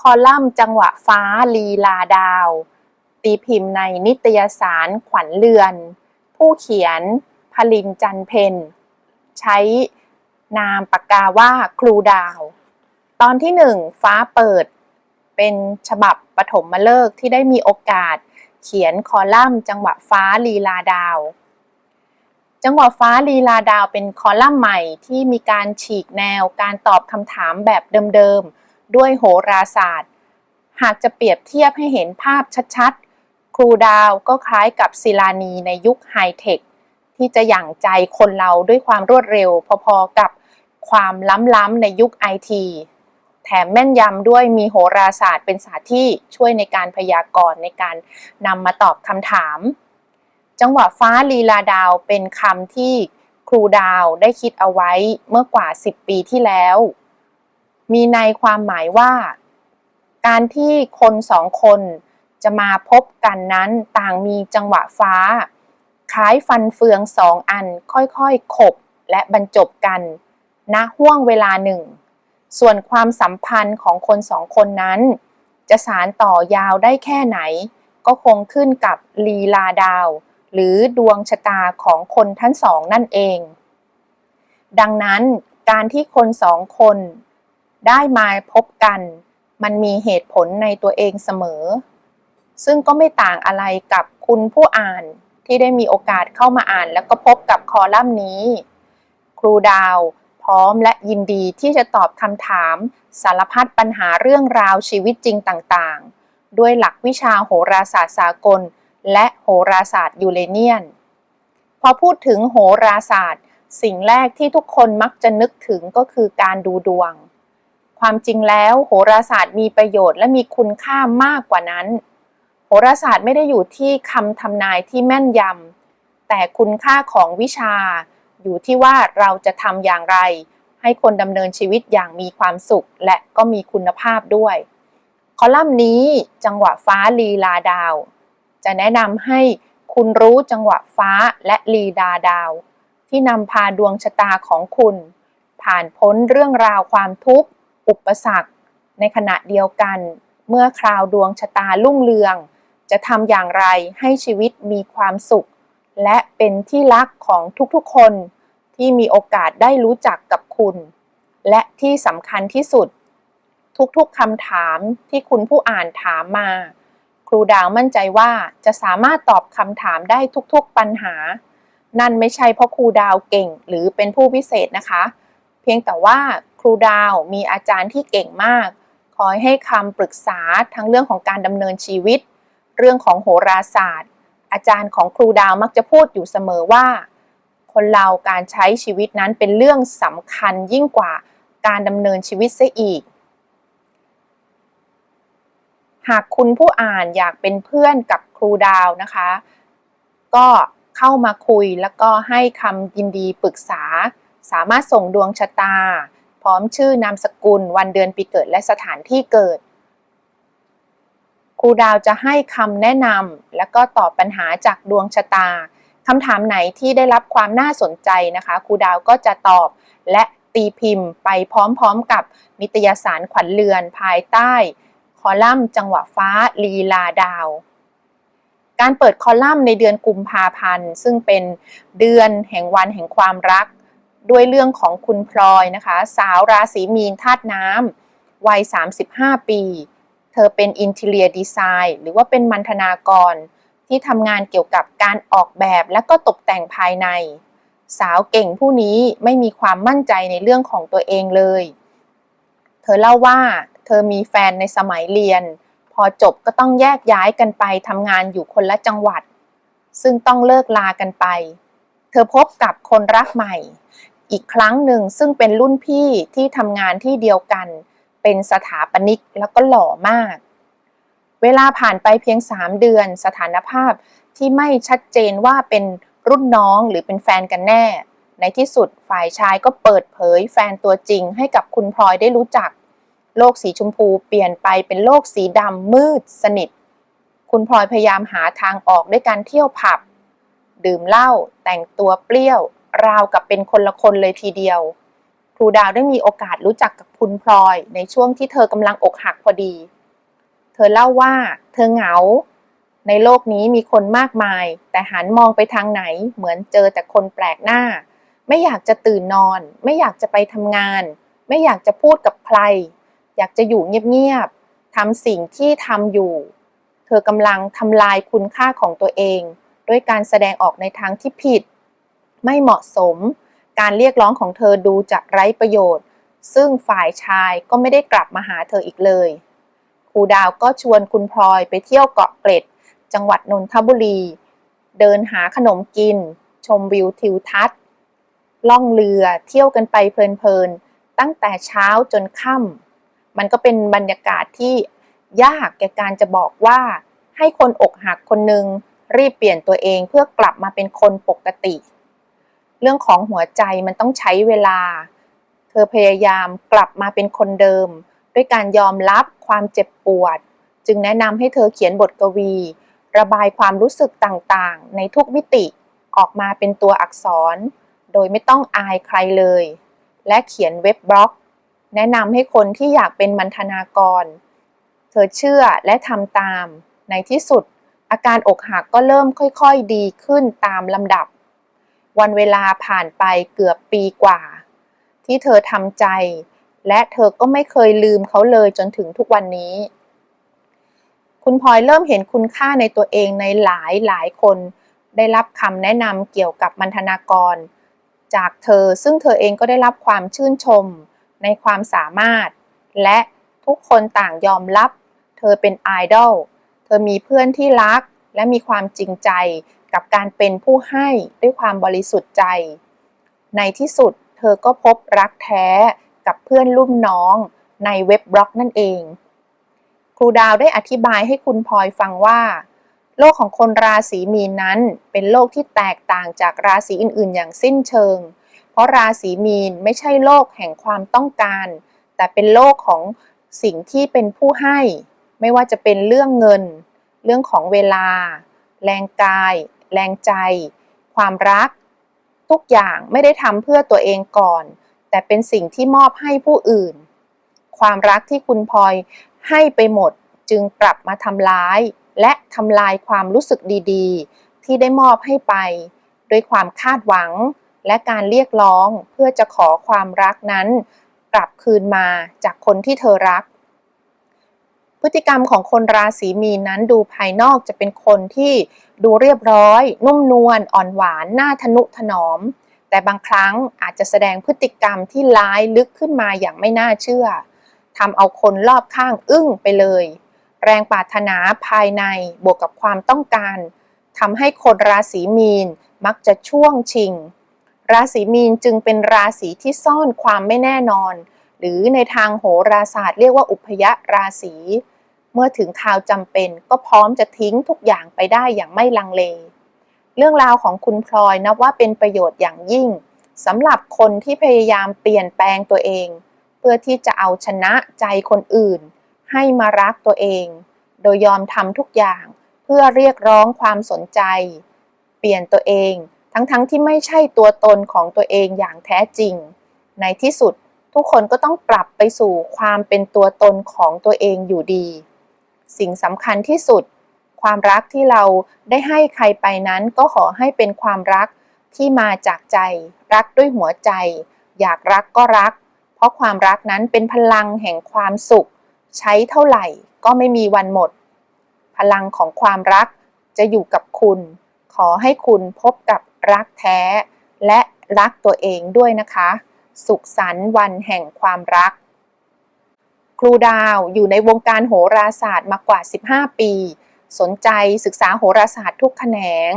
คอลัมน์จังหวะฟ้าลีลาดาว ตีพิมพ์ในนิตยสารขวัญเรือน ผู้เขียนพลินจันเพนใช้นามปากกาว่าครูดาว ตอนที่หนึ่งฟ้าเปิด เป็นฉบับปฐมฤกษ์ที่ได้มีโอกาส เขียนคอลัมน์จังหวะฟ้าลีลาดาว จังหวะฟ้าลีลาดาวเป็นคอลัมน์ใหม่ที่มีการฉีกแนวการตอบคำถามแบบเดิมๆ ด้วยโหราศาสตร์ หากจะเปรียบเทียบให้เห็นภาพชัดๆ ครูดาวก็คล้ายกับศิลานีในยุคไฮเทค ที่จะหยั่งใจคนเราด้วยความรวดเร็วพอๆกับความล้ำๆในยุคไอทีแถมแม่นยำด้วยมีโหราศาสตร์เป็นศาสตร์ที่ช่วยในการพยากรณ์ในการนำมาตอบคำถาม จังหวะฟ้าลีลาดาวเป็นคำที่ครูดาวได้คิดเอาไว้เมื่อกว่า 10 ปีที่แล้ว มีในความหมายว่า การที่คนสองคนจะมาพบกันนั้นต่างมีจังหวะฟ้า คล้ายฟันเฟืองสองอันค่อยๆขบและบรรจบกันณห่วงเวลาหนึ่ง ส่วนความสัมพันธ์ของคนสองคนนั้น จะสารต่อยาวได้แค่ไหน ก็คงขึ้นกับลีลาดาว หรือดวงชะตาของคนทั้งสองนั่นเอง ดังนั้นการที่คนสองคน ได้มาพบกัน มันมีเหตุผลในตัวเองเสมอ ซึ่งก็ไม่ต่างอะไรกับคุณผู้อ่านที่ได้มีโอกาสเข้ามาอ่าน แล้วก็พบกับคอลัมน์นี้ ครูดาวพร้อมและยินดีที่จะตอบคำถาม สารพัดปัญหาเรื่องราวชีวิตจริงต่างๆ ด้วยหลักวิชาโหราศาสตร์สากล และโหราศาสตร์ยูเรเนียน พอพูดถึงโหราศาสตร์ สิ่งแรกที่ทุกคนมักจะนึกถึงก็คือการดูดวง ความจริงแล้วโหราศาสตร์มีประโยชน์และมีคุณค่ามากกว่านั้น โหราศาสตร์ไม่ได้อยู่ที่คำทำนายที่แม่นยำแต่คุณค่าของวิชา อยู่ที่ว่าเราจะทำอย่างไร ให้คนดำเนินชีวิตอย่างมีความสุข และก็มีคุณภาพด้วย คอลัมน์นี้จังหวะฟ้าลีลาดาว จะแนะนำให้คุณรู้จังหวะฟ้าและลีดาดาว ที่นำพาดวงชะตาของคุณ ผ่านพ้นเรื่องราวความทุกข์ อุปสรรค ในขณะเดียวกัน เมื่อคราวดวงชะตาลุ่งเรือง จะทำอย่างไรให้ชีวิตมีความสุข และเป็นที่รักของทุกๆคนที่มีโอกาสได้รู้จักกับคุณ และที่สำคัญที่สุด ทุกๆคำถามที่คุณผู้อ่านถามมา ครูดาวมั่นใจว่าจะสามารถตอบคำถามได้ทุกๆปัญหา นั่นไม่ใช่เพราะครูดาวเก่งหรือเป็นผู้พิเศษนะคะ เพียงแต่ว่า ครูดาวมีอาจารย์ที่เก่งมาก คอยให้คำปรึกษาทั้งเรื่องของการดำเนินชีวิต เรื่องของโหราศาสตร์ อาจารย์ของครูดาวมักจะพูดอยู่เสมอว่า คนเราการใช้ชีวิตนั้นเป็นเรื่องสำคัญยิ่งกว่าการดำเนินชีวิตเสียอีก หากคุณผู้อ่านอยากเป็นเพื่อนกับครูดาวนะคะ ก็เข้ามาคุยแล้วก็ให้คำยินดีปรึกษา สามารถส่งดวงชะตา พร้อมชื่อนามสกุล วันเดือนปีเกิดและสถานที่เกิด ครูดาวจะให้คำแนะนำและก็ตอบปัญหาจากดวงชะตาคำถามไหนที่ได้รับความน่าสนใจนะคะครูดาวก็จะตอบและตีพิมพ์ไปพร้อมๆกับนิตยสารขวัญเรือนภายใต้ คอลัมน์จังหวะฟ้าลีลาดาว การเปิดคอลัมน์ในเดือนกุมภาพันธ์ ซึ่งเป็นเดือนแห่งวันแห่งความรัก ด้วยเรื่องของคุณพลอยนะคะ สาวราศีมีนธาตุน้ำวัย 35 ปี เธอเป็นอินเทเลียดีไซน์หรือว่าเป็นมันธนากร ที่ทำงานเกี่ยวกับการออกแบบและก็ตกแต่งภายใน สาวเก่งผู้นี้ไม่มีความมั่นใจในเรื่องของตัวเองเลย เธอเล่าว่าเธอมีแฟนในสมัยเรียน พอจบก็ต้องแยกย้ายกันไปทำงานอยู่คนละจังหวัด ซึ่งต้องเลิกลากันไป เธอพบกับคนรักใหม่ อีกครั้งหนึ่งซึ่งเป็นรุ่นพี่ที่ทำงานที่เดียวกัน เป็นสถาปนิกแล้วก็หล่อมาก เวลาผ่านไปเพียง 3 เดือน สถานภาพที่ไม่ชัดเจนว่าเป็นรุ่นน้องหรือเป็นแฟนกันแน่ ในที่สุดฝ่ายชายก็เปิดเผยแฟนตัวจริงให้กับคุณพลอยได้รู้จัก โลกสีชมพูเปลี่ยนไปเป็นโลกสีดำมืดสนิท คุณพลอยพยายามหาทางออกด้วยการเที่ยวผับ ดื่มเหล้าแต่งตัวเปรี้ยว ราวกับเป็นคนละคนเลยทีเดียว ครูดาวได้มีโอกาสรู้จักกับคุณพลอย ในช่วงที่เธอกำลังอกหักพอดี เธอเล่าว่าเธอเหงา ในโลกนี้มีคนมากมาย แต่หันมองไปทางไหน เหมือนเจอแต่คนแปลกหน้า ไม่อยากจะตื่นนอน ไม่อยากจะไปทำงาน ไม่อยากจะพูดกับใคร อยากจะอยู่เงียบๆทำสิ่งที่ทำอยู่ เธอกำลังทำลายคุณค่าของตัวเอง ด้วยการแสดงออกในทางที่ผิด ไม่เหมาะสม การเรียกร้องของเธอดูจะไร้ประโยชน์ ซึ่งฝ่ายชายก็ไม่ได้กลับมาหาเธออีกเลยครูดาวก็ชวนคุณพลอยไปเที่ยวเกาะเกร็ด จังหวัดนนทบุรี เดินหาขนมกิน ชมวิวทิวทัศน์ ล่องเรือเที่ยวกันไปเพลินๆ ตั้งแต่เช้าจนค่ำมันก็เป็นบรรยากาศที่ยากแก่การจะบอกว่า ให้คนอกหักคนหนึ่งรีบเปลี่ยนตัวเองเพื่อกลับมาเป็นคนปกติ เรื่องของหัวใจมันต้องใช้เวลา เธอพยายามกลับมาเป็นคนเดิม ด้วยการยอมรับความเจ็บปวด จึงแนะนำให้เธอเขียนบทกวี ระบายความรู้สึกต่างๆ ในทุกมิติออกมาเป็นตัวอักษร โดยไม่ต้องอายใครเลย และเขียนเว็บบล็อก แนะนำให้คนที่อยากเป็นมันธนากร เธอเชื่อและทำตาม ในที่สุด อาการอกหักก็เริ่มค่อยๆดีขึ้นตามลำดับ วันเวลาผ่านไปเกือบปีกว่า ที่เธอทำใจ และเธอก็ไม่เคยลืมเขาเลยจนถึงทุกวันนี้ คุณพลอยเริ่มเห็นคุณค่าในตัวเองในหลายหลายคน ได้รับคำแนะนำเกี่ยวกับมันธนากร จากเธอซึ่งเธอเองก็ได้รับความชื่นชมในความสามารถ และทุกคนต่างยอมรับ เธอเป็นไอดอลเธอมีเพื่อนที่รักและมีความจริงใจ กับการเป็นผู้ให้ด้วยความบริสุทธิ์ใจ ในที่สุดเธอก็พบรักแท้กับเพื่อนรุ่นน้องในเว็บบล็อกนั่นเอง ครูดาวได้อธิบายให้คุณพลอยฟังว่า โลกของคนราศีมีนนั้นเป็นโลกที่แตกต่างจากราศีอื่นๆ อย่างสิ้นเชิง เพราะราศีมีนไม่ใช่โลกแห่งความต้องการ แต่เป็นโลกของสิ่งที่เป็นผู้ให้ ไม่ว่าจะเป็นเรื่องเงิน เรื่องของเวลา แรงกาย แรงใจ ความรัก ทุกอย่างไม่ได้ทำเพื่อตัวเองก่อน แต่เป็นสิ่งที่มอบให้ผู้อื่น ความรักที่คุณพลอยให้ไปหมดจึงกลับมาทำร้าย และทำลายความรู้สึกดีๆ ที่ได้มอบให้ไป โดยความคาดหวังและการเรียกร้องเพื่อจะขอความรักนั้น กลับคืนมาจากคนที่เธอรัก พฤติกรรมของคนราศีมีนนั้นดูภายนอกจะเป็นคนที่ดูเรียบร้อย นุ่มนวลอ่อนหวานน่าทนุถนอม แต่บางครั้งอาจจะแสดงพฤติกรรมที่ร้ายลึกขึ้นมาอย่างไม่น่าเชื่อทำเอาคนรอบข้างอึ้งไปเลย แรงปรารถนาภายในบวกกับความต้องการทำให้คนราศีมีนมักจะช่วงชิง ราศีมีนจึงเป็นราศีที่ซ่อนความไม่แน่นอน หรือในทางโหราศาสตร์เรียกว่าอุพยราศีเมื่อถึงข่าวจำเป็นก็พร้อมจะทิ้งทุกอย่างไปได้อย่างไม่ลังเล เรื่องราวของคุณพลอยนับว่าเป็นประโยชน์อย่างยิ่งสำหรับคนที่พยายามเปลี่ยนแปลงตัวเอง เพื่อที่จะเอาชนะใจคนอื่น ให้มารักตัวเอง โดยยอมทำทุกอย่างเพื่อเรียกร้องความสนใจ เปลี่ยนตัวเอง ทั้งๆทที่ไม่ใช่ตัวตนของตัวเองอย่างแท้จริง ในที่สุด ทุกคนก็ต้องกลับไปสู่ความเป็นตัวตนของตัวเองอยู่ดี สิ่งสำคัญที่สุด ความรักที่เราได้ให้ใครไปนั้นก็ขอให้เป็นความรักที่มาจากใจ รักด้วยหัวใจ อยากรักก็รัก เพราะความรักนั้นเป็นพลังแห่งความสุข ใช้เท่าไหร่ก็ไม่มีวันหมด พลังของความรักจะอยู่กับคุณ ขอให้คุณพบกับรักแท้ และรักตัวเองด้วยนะคะ สุขสันต์วันแห่งความรัก ครูดาวอยู่ในวงการโหราศาสตร์มากว่า 15 ปี สนใจศึกษาโหราศาสตร์ทุกแขนง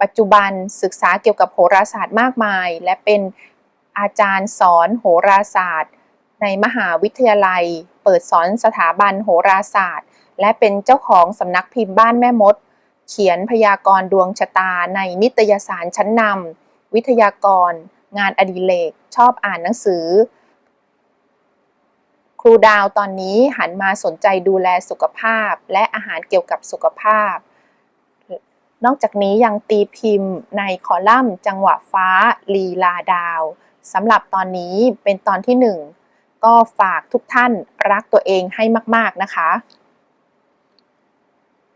ปัจจุบันศึกษาเกี่ยวกับโหราศาสตร์มากมาย และเป็นอาจารย์สอนโหราศาสตร์ ในมหาวิทยาลัย เปิดสอนสถาบันโหราศาสตร์ และเป็นเจ้าของสำนักพิมพ์บ้านแม่มด เขียนพยากรณ์ดวงชะตาในนิตยสารชั้นนำวิทยากร งานอดิเรกชอบอ่านหนังสือ ครูดาวตอนนี้หันมาสนใจดูแลสุขภาพ และอาหารเกี่ยวกับสุขภาพ นอกจากนี้ยังตีพิมพ์ในคอลัมน์ จังหวะฟ้า ลีลาดาวสำหรับตอนนี้เป็นตอนที่1ก็ฝากทุกท่านรักตัวเองให้มาก ๆ นะคะ